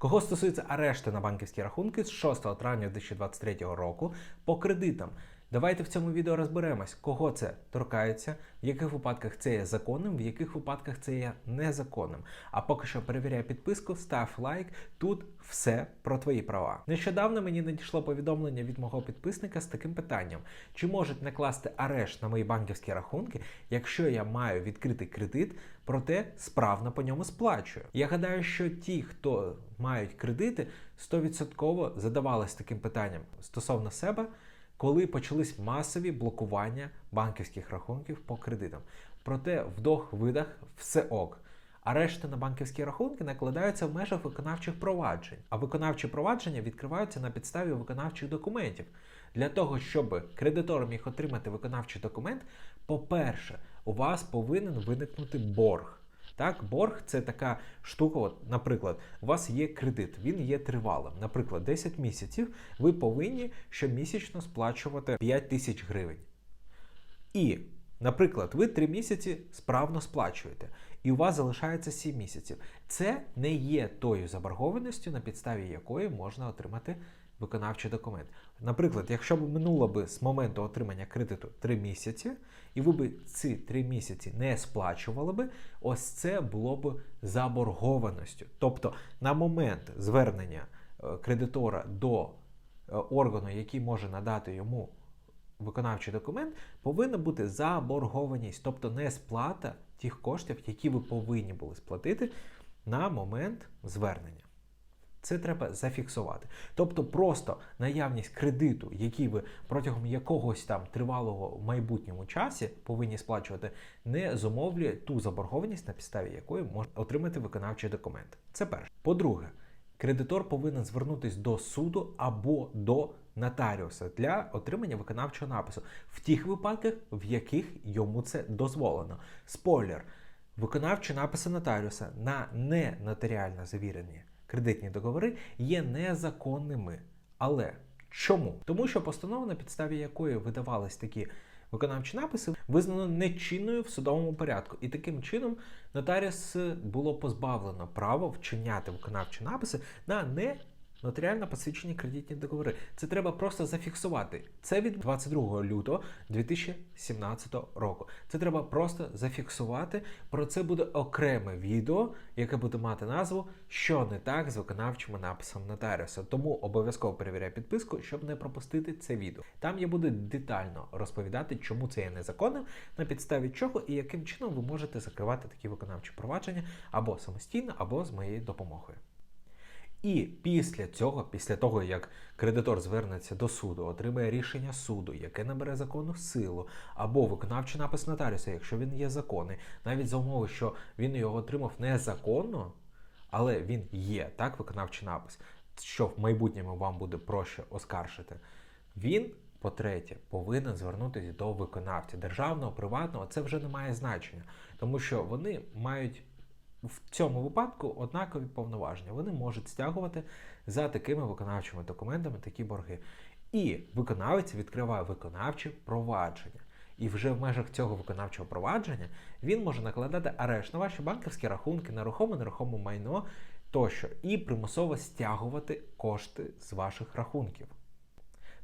Кого стосується арешти на банківські рахунки з 6 травня 2023 року по кредитам. Давайте в цьому відео розберемось, кого це торкається, в яких випадках це є законним, в яких випадках це є незаконним. А поки що перевіряй підписку, став лайк. Тут все про твої права. Нещодавно мені надійшло повідомлення від мого підписника з таким питанням: чи можуть накласти арешт на мої банківські рахунки, якщо я маю відкритий кредит, проте справно по ньому сплачую. Я гадаю, що ті, хто мають кредити, 100% задавались таким питанням стосовно себе коли почались масові блокування банківських рахунків по кредитам. Проте вдох-видах все ок. Арешти на банківські рахунки накладаються в межах виконавчих проваджень, а виконавчі провадження відкриваються на підставі виконавчих документів. Для того, щоб кредитор міг отримати виконавчий документ, по-перше, у вас повинен виникнути борг. Так, борг це така штука. От, наприклад, у вас є кредит, він є тривалим. Наприклад, 10 місяців ви повинні щомісячно сплачувати 5 тисяч гривень. І, наприклад, ви 3 місяці справно сплачуєте, і у вас залишається 7 місяців. Це не є тою заборгованістю, на підставі якої можна отримати виконавчий документ. Наприклад, якщо б минуло би з моменту отримання кредиту 3 місяці, і ви б ці 3 місяці не сплачували би, ось це було б заборгованістю. Тобто на момент звернення е, кредитора до е, органу, який може надати йому виконавчий документ, повинна бути заборгованість, тобто не сплата тих коштів, які ви повинні були сплатити на момент звернення. Це треба зафіксувати. Тобто, просто наявність кредиту, який ви протягом якогось там тривалого майбутньому часі повинні сплачувати, не зумовлює ту заборгованість, на підставі якої можна отримати виконавчий документ. Це перше. По-друге, кредитор повинен звернутися до суду або до нотаріуса для отримання виконавчого напису в тих випадках, в яких йому це дозволено. Спойлер, виконавчі написи нотаріуса на ненотаріально завірені кредитні договори є незаконними. Але чому? Тому що постанова, на підставі якої видавались такі виконавчі написи, визнано нечинною в судовому порядку. І таким чином нотаріус було позбавлено права вчиняти виконавчі написи на не Нотаріально посвідчені кредитні договори. Це треба просто зафіксувати. Це від 22 лютого 2017 року. Це треба просто зафіксувати. Про це буде окреме відео, яке буде мати назву Що не так з виконавчими написами нотаріуса. Тому обов'язково перевіряй підписку, щоб не пропустити це відео. Там я буду детально розповідати, чому це є незаконним, на підставі чого і яким чином ви можете закривати такі виконавчі провадження або самостійно, або з моєю допомогою. І після цього, після того, як кредитор звернеться до суду, отримає рішення суду, яке набере законну силу, або виконавчий напис нотаріуса, якщо він є законний, навіть за умови, що він його отримав незаконно, але він є, так, виконавчий напис, що в майбутньому вам буде проще оскаржити, він. По-третє, повинен звернутися до виконавця державного, приватного, це вже не має значення, тому що вони мають в цьому випадку однакові повноваження. Вони можуть стягувати за такими виконавчими документами такі борги. І виконавець відкриває виконавче провадження. І вже в межах цього виконавчого провадження він може накладати арешт на ваші банківські рахунки, на рухоме, нерухоме майно тощо, і примусово стягувати кошти з ваших рахунків.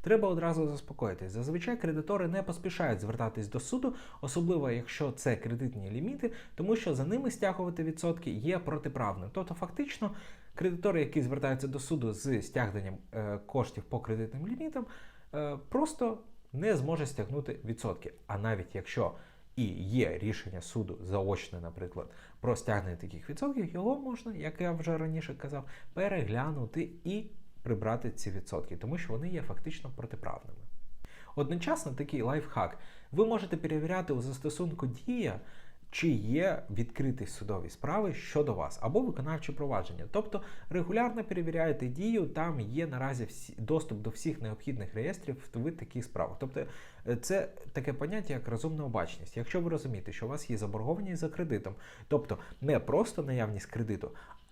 Треба одразу заспокоїтись. Зазвичай кредитори не поспішають звертатись до суду, особливо якщо це кредитні ліміти, тому що за ними стягувати відсотки є протиправним. Тобто, фактично, кредитори, які звертаються до суду з стягненням е, коштів по кредитним лімітам, е, просто не зможе стягнути відсотки. А навіть якщо і є рішення суду заочне, наприклад, про стягнення таких відсотків, його можна, як я вже раніше казав, переглянути і прибрати ці відсотки, тому що вони є фактично протиправними. Одночасно такий лайфхак. Ви можете перевіряти у застосунку Дія, чи є відкриті судові справи щодо вас, або виконавче провадження. Тобто регулярно перевіряєте дію, там є наразі всі, доступ до всіх необхідних реєстрів в таких справах. Тобто е, це таке поняття, як розумна обачність. Якщо ви розумієте, що у вас є заборгованість за кредитом, тобто не просто наявність кредиту,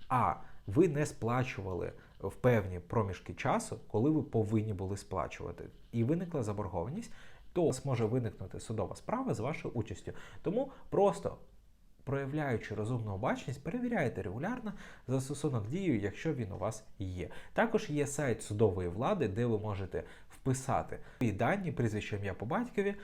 а ви не сплачували в певні проміжки часу, коли ви повинні були сплачувати, і виникла заборгованість, то може виникнути судова справа з вашою участю. Тому просто проявляючи розумну обачність, перевіряйте регулярно застосунок дію, якщо він у вас є. Також є сайт судової влади, де ви можете вписати свої дані, прізвище ім'я по батькові,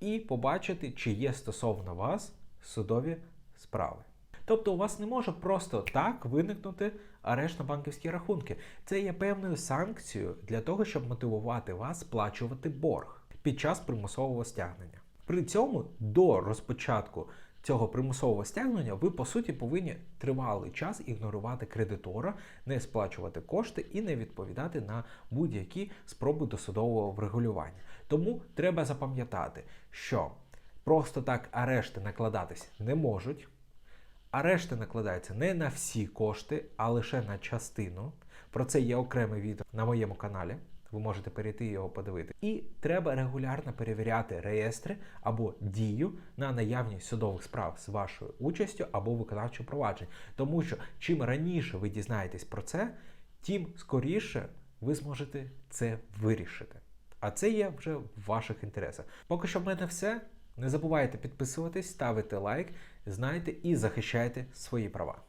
і побачити, чи є стосовно вас судові справи. Тобто у вас не може просто так виникнути арешт на банківські рахунки. Це є певною санкцією для того, щоб мотивувати вас сплачувати борг під час примусового стягнення. При цьому до розпочатку цього примусового стягнення ви по суті повинні тривалий час ігнорувати кредитора, не сплачувати кошти і не відповідати на будь-які спроби досудового врегулювання. Тому треба запам'ятати, що просто так арешти накладатись не можуть. Арешти накладаються не на всі кошти, а лише на частину. Про це є окреме відео на моєму каналі. Ви можете перейти і його подивити. І треба регулярно перевіряти реєстри або дію на наявність судових справ з вашою участю або виконавчим проваджень. Тому що чим раніше ви дізнаєтесь про це, тим скоріше ви зможете це вирішити. А це є вже в ваших інтересах. Поки що в мене все. Не забувайте підписуватись, ставити лайк, знайте і захищайте свої права.